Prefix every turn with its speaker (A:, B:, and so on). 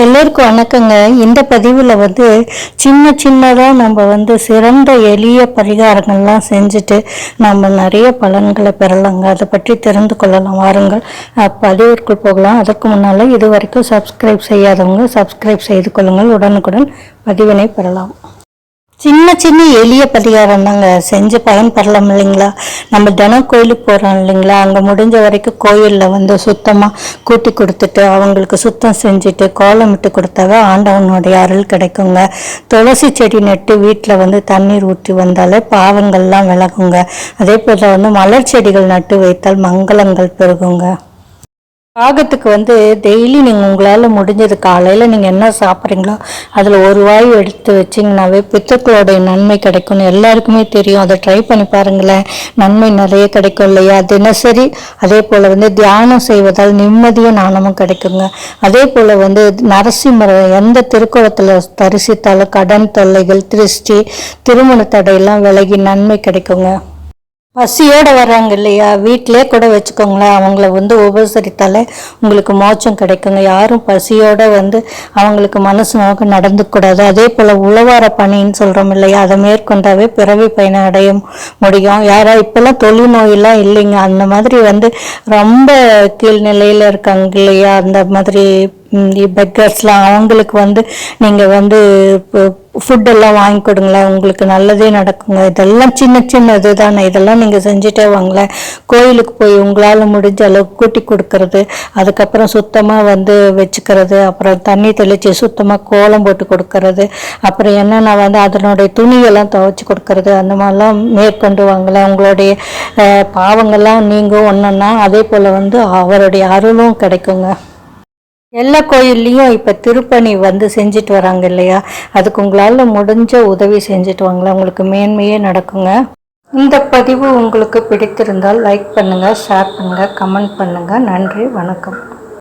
A: எல்லோருக்கும் வணக்கங்க. இந்த பதிவில் வந்து சின்ன சின்னதாக நம்ம வந்து சிறந்த எளிய பரிகாரங்கள்லாம் செஞ்சுட்டு நம்ம நிறைய பலன்களை பெறலாங்க. அதை பற்றி தெரிந்து கொள்ளலாம். வாருங்கள். பதிவிற்குள் போகலாம். அதற்கு முன்னால் இது வரைக்கும் சப்ஸ்கிரைப் செய்யாதவங்க சப்ஸ்கிரைப் செய்து கொள்ளுங்கள். உடனுக்குடன் பதிவினை பெறலாம். சின்ன சின்ன எளிய பரிகாரம் தாங்க. செஞ்சு பயன்பெறலாம் இல்லைங்களா? நம்ம தினம் கோயிலுக்கு போகிறோம் இல்லைங்களா? அங்கே முடிஞ்ச வரைக்கும் கோயிலில் வந்து சுத்தமாக கூட்டி கொடுத்துட்டு அவங்களுக்கு சுத்தம் செஞ்சுட்டு கோலமிட்டு கொடுத்தாவே ஆண்டவனுடைய அருள் கிடைக்குங்க. துளசி செடி நட்டு வீட்டில் வந்து தண்ணீர் ஊற்றி வந்தாலே பாவங்கள்லாம் விலகுங்க. அதே போல் வந்து மலர் செடிகள் நட்டு வைத்தால் மங்களங்கள் பெருகுங்க. பாகத்துக்கு வந்து டெய்லி நீங்கள் உங்களால் முடிஞ்சது காலையில் நீங்கள் என்ன சாப்பிட்றீங்களோ அதில் ஒரு வாய் எடுத்து வச்சிங்கனாவே பித்தக்களோடைய நன்மை கிடைக்கும்னு எல்லாருக்குமே தெரியும். அதை ட்ரை பண்ணி பாருங்களேன். நன்மை நிறைய கிடைக்கும் இல்லையா? தினசரி அதே போல் வந்து தியானம் செய்வதால் நிம்மதியும் நாணமும் கிடைக்குங்க. அதே போல் வந்து நரசிம்மரம் எந்த திருக்குளத்தில் தரிசித்தாலும் கடன் தொல்லைகள் திருஷ்டி திருமண தடையெல்லாம் விலகி நன்மை கிடைக்குங்க. பசியோடு வர்றாங்க இல்லையா? வீட்டிலே கூட வச்சுக்கோங்களேன். அவங்கள வந்து உபசரித்தாலே உங்களுக்கு மோச்சம் கிடைக்குங்க. யாரும் பசியோட வந்து அவங்களுக்கு மனசு நோக்க நடந்துக்கூடாது அதே போல் உழவார பணின்னு சொல்கிறோம் இல்லையா? அதை மேற்கொண்டாவே பிறவி பயனை அடைய முடியும். யாரா இப்போல்லாம் தொழில் நோயெல்லாம் இல்லைங்க. அந்த மாதிரி வந்து ரொம்ப கீழ்நிலையில் இருக்காங்க இல்லையா? அந்த மாதிரி பெக்கர்ஸ்லாம் அவங்களுக்கு வந்து நீங்கள் வந்து ஃபுட்டெல்லாம் வாங்கி கொடுங்களேன். உங்களுக்கு நல்லதே நடக்குங்க. இதெல்லாம் சின்ன சின்ன இதுதானே. இதெல்லாம் நீங்கள் செஞ்சுட்டே வாங்களேன். கோயிலுக்கு போய் உங்களால் முடிஞ்ச அளவுக்கு கூட்டி கொடுக்கறது அதுக்கப்புறம் சுத்தமாக வந்து வச்சுக்கிறது அப்புறம் தண்ணி தெளித்து சுத்தமாக கோலம் போட்டு கொடுக்கறது அப்புறம் என்னென்னா வந்து அதனுடைய துணியெல்லாம் துவைச்சி கொடுக்கறது அந்த மாதிரிலாம் மேற்கொண்டு வாங்களேன். உங்களுடைய பாவங்கள்லாம் நீங்கள் ஒன்றுன்னா அதே போல் வந்து அவருடைய அருளும் கிடைக்குங்க. எல்லா கோயில்லையும் இப்போ திருப்பணி வந்து செஞ்சுட்டு வராங்க இல்லையா? அதுக்கு உங்களால் முடிஞ்ச உதவி செஞ்சுட்டு வாங்களேன் உங்களுக்கு மேன்மையே நடக்குங்க. இந்த பதிவு உங்களுக்கு பிடித்திருந்தால் லைக் பண்ணுங்கள் ஷேர் பண்ணுங்கள் கமெண்ட் பண்ணுங்கள் நன்றி வணக்கம்.